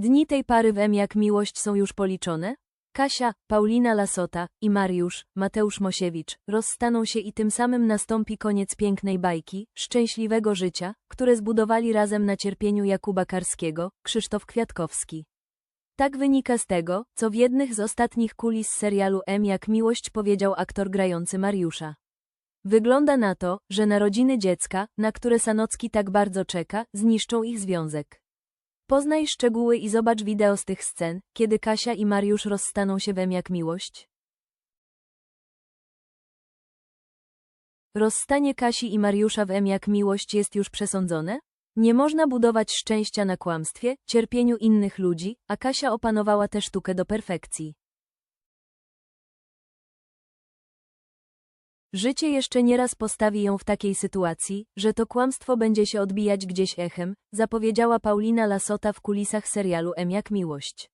Dni tej pary w M jak miłość są już policzone? Kasia, Paulina Lasota i Mariusz, Mateusz Mosiewicz, rozstaną się i tym samym nastąpi koniec pięknej bajki, szczęśliwego życia, które zbudowali razem na cierpieniu Jakuba Karskiego, Krzysztof Kwiatkowski. Tak wynika z tego, co w jednych z ostatnich kulis serialu M jak miłość powiedział aktor grający Mariusza. Wygląda na to, że narodziny dziecka, na które Sanocki tak bardzo czeka, zniszczą ich związek. Poznaj szczegóły i zobacz wideo z tych scen, kiedy Kasia i Mariusz rozstaną się wem jak miłość. Rozstanie Kasi i Mariusza w M jak miłość jest już przesądzone? Nie można budować szczęścia na kłamstwie, cierpieniu innych ludzi, a Kasia opanowała tę sztukę do perfekcji. Życie jeszcze nieraz postawi ją w takiej sytuacji, że to kłamstwo będzie się odbijać gdzieś echem, zapowiedziała Paulina Lasota w kulisach serialu M jak miłość.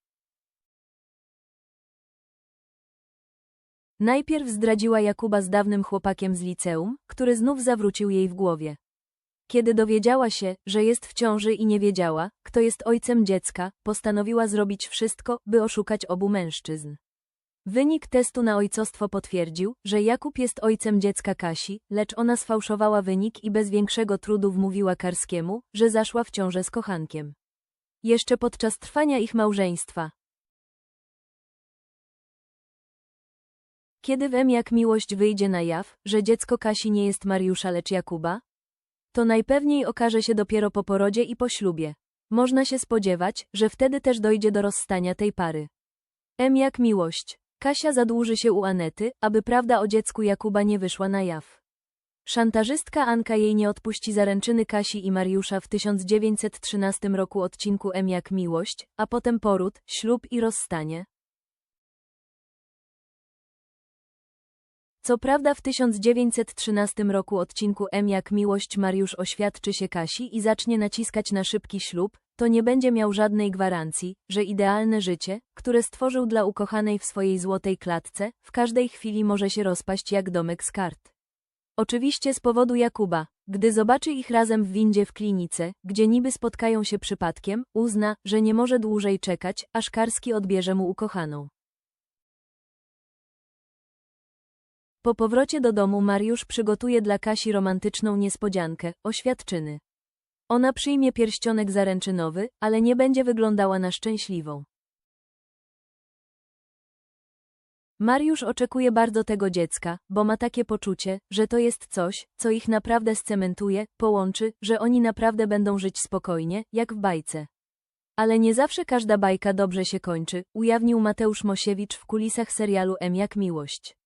Najpierw zdradziła Jakuba z dawnym chłopakiem z liceum, który znów zawrócił jej w głowie. Kiedy dowiedziała się, że jest w ciąży i nie wiedziała, kto jest ojcem dziecka, postanowiła zrobić wszystko, by oszukać obu mężczyzn. Wynik testu na ojcostwo potwierdził, że Jakub jest ojcem dziecka Kasi, lecz ona sfałszowała wynik i bez większego trudu wmówiła Karskiemu, że zaszła w ciążę z kochankiem. Jeszcze podczas trwania ich małżeństwa. Kiedy wiem jak miłość wyjdzie na jaw, że dziecko Kasi nie jest Mariusza lecz Jakuba? To najpewniej okaże się dopiero po porodzie i po ślubie. Można się spodziewać, że wtedy też dojdzie do rozstania tej pary. M jak miłość. Kasia zadłuży się u Anety, aby prawda o dziecku Jakuba nie wyszła na jaw. Szantażystka Anka jej nie odpuści zaręczyny Kasi i Mariusza w 1913 roku odcinku M jak miłość, a potem poród, ślub i rozstanie. Co prawda w 1913 roku odcinku M jak miłość Mariusz oświadczy się Kasi i zacznie naciskać na szybki ślub, to nie będzie miał żadnej gwarancji, że idealne życie, które stworzył dla ukochanej w swojej złotej klatce, w każdej chwili może się rozpaść jak domek z kart. Oczywiście z powodu Jakuba, gdy zobaczy ich razem w windzie w klinice, gdzie niby spotkają się przypadkiem, uzna, że nie może dłużej czekać, aż Karski odbierze mu ukochaną. Po powrocie do domu Mariusz przygotuje dla Kasi romantyczną niespodziankę, oświadczyny. Ona przyjmie pierścionek zaręczynowy, ale nie będzie wyglądała na szczęśliwą. Mariusz oczekuje bardzo tego dziecka, bo ma takie poczucie, że to jest coś, co ich naprawdę scementuje, połączy, że oni naprawdę będą żyć spokojnie, jak w bajce. Ale nie zawsze każda bajka dobrze się kończy, ujawnił Mateusz Mosiewicz w kulisach serialu M jak miłość.